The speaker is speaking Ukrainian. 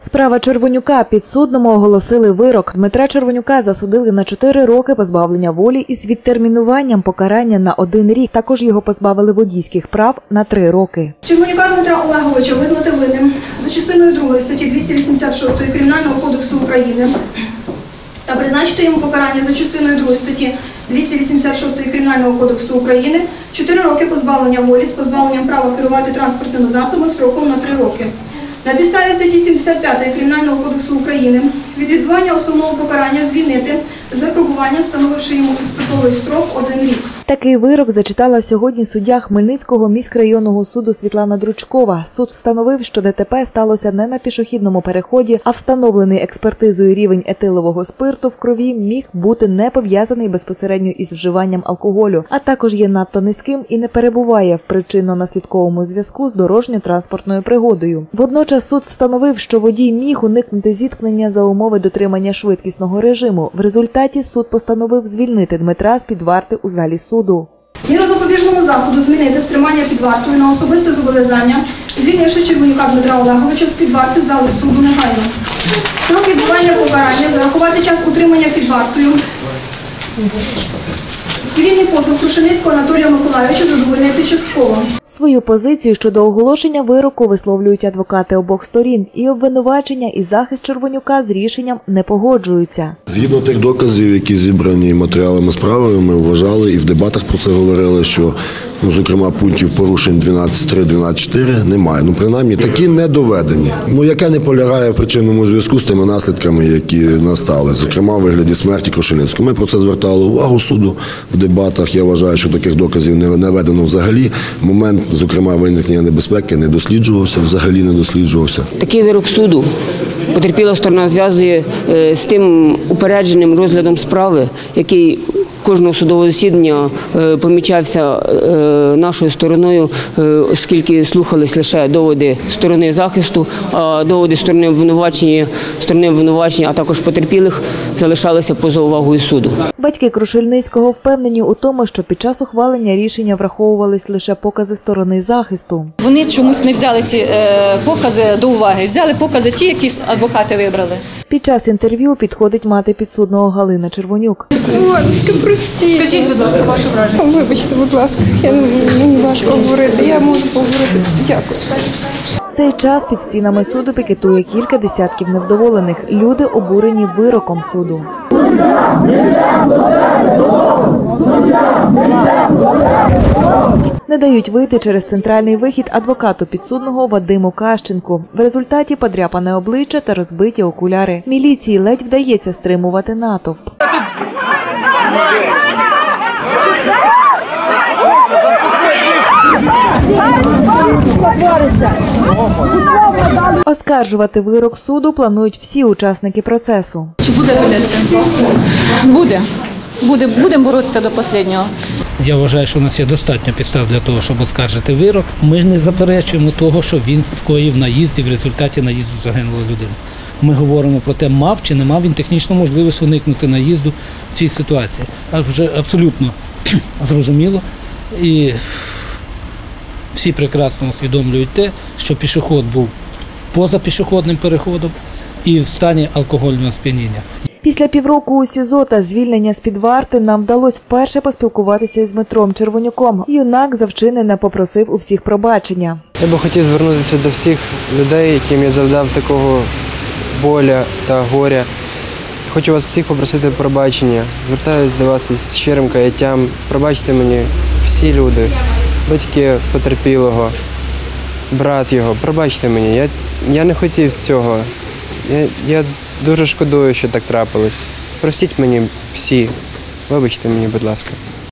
Справа Червонюка підсудному оголосили вирок. Дмитра Червонюка засудили на 4 роки позбавлення волі із відтермінуванням покарання на один рік. Також його позбавили водійських прав на 3 роки. Червонюка Дмитра Олеговича визнати винним за частиною 2 статті 286 Кримінального кодексу України та призначити йому покарання за частиною 2 статті 286 Кримінального кодексу України 4 роки позбавлення волі з позбавленням права керувати транспортними засобами строком на 3 роки. На підставі статті 75 Кримінального кодексу України від відбування основного покарання звільнити з випробуванням, встановивши йому іспитовий строк один рік. Такий вирок зачитала сьогодні суддя Хмельницького міськрайонного суду Світлана Дручкова. Суд встановив, що ДТП сталося не на пішохідному переході, а встановлений експертизою рівень етилового спирту в крові міг бути не пов'язаний безпосередньо із вживанням алкоголю, а також є надто низьким і не перебуває в причинно-наслідковому зв'язку з дорожньо-транспортною пригодою. Водночас суд встановив, що водій міг уникнути зіткнення за умови дотримання швидкісного режиму. В результаті суд постановив звільнити Дмитра з під варти у залі суду. Міру запобіжного заходу змінити стримання під вартою на особисте зобов'язання, звільнивши Червонюка Дмитра Олеговича з під варти зали суду негайно. Строк відбування покарання, зарахувати час утримання під вартою. Цивільний позов Крушеницького Анатолія Миколайовича задовольнити частково. Свою позицію щодо оголошення вироку висловлюють адвокати обох сторін, і обвинувачення і захист Червонюка з рішенням не погоджуються. Згідно тих доказів, які зібрані матеріалами справи, ми вважали і в дебатах про це говорили, що ну, зокрема пунктів порушень 12.3, 12.4 немає. Ну принаймні такі не доведені. Ну яке не полягає в причинному зв'язку з тими наслідками, які настали, зокрема в вигляді смерті Крушеницького. Ми про це звертали увагу суду в дебатах. Я вважаю, що таких доказів не наведено взагалі. Момент, зокрема, виникнення небезпеки не досліджувався, взагалі не досліджувався. Такий вирок суду потерпіла сторона зв'язує е, з тим упередженим розглядом справи, який кожного судового засідання е, помічався е, нашою стороною, е, оскільки слухались лише доводи сторони захисту, а доводи сторони обвинувачення, сторони обвинувачення, а також потерпілих залишалися поза увагою суду. Батьки Крушельницького впевнені у тому, що під час ухвалення рішення враховувались лише покази сторони захисту. Вони чомусь не взяли ці покази до уваги. Взяли покази ті, які адвокати вибрали. Під час інтерв'ю підходить мати підсудного Галина Червонюк. Іваночка, прості. Скажіть, будь ласка, ваше враження. Вибачте, будь ласка, я мені важко говорити. Я можу поговорити. Дякую. В цей час під стінами суду пікетує кілька десятків невдоволених. Люди обурені вироком суду. Не дають вийти через центральний вихід адвокату підсудного Вадиму Кащенку. В результаті подряпане обличчя та розбиті окуляри. Міліції ледь вдається стримувати натовп. Оскаржувати вирок суду планують всі учасники процесу. Чи буде апеляція? Буде. Буде. Будемо боротися до останнього. Я вважаю, що у нас є достатньо підстав для того, щоб оскаржити вирок. Ми не заперечуємо того, що він скоїв наїзд і в результаті наїзду загинула людина. Ми говоримо про те, мав чи не мав він технічну можливість уникнути наїзду в цій ситуації. А вже абсолютно зрозуміло. І всі прекрасно усвідомлюють те, що пішоход був поза пішохідним переходом і в стані алкогольного сп'яніння. Після півроку у СІЗО та звільнення з під варти нам вдалося вперше поспілкуватися із Дмитром Червонюком. Юнак за вчинене попросив у всіх пробачення. Я би хотів звернутися до всіх людей, яким я завдав такого боля та горя. Хочу вас всіх попросити пробачення. Звертаюсь до вас із щирим каяттям. Пробачте мені всі люди, батьки потерпілого, брат його. Пробачте мені. Я, я не хотів цього. Я, я дуже шкодую, що так трапилось. Простіть мені всі. Вибачте мені, будь ласка.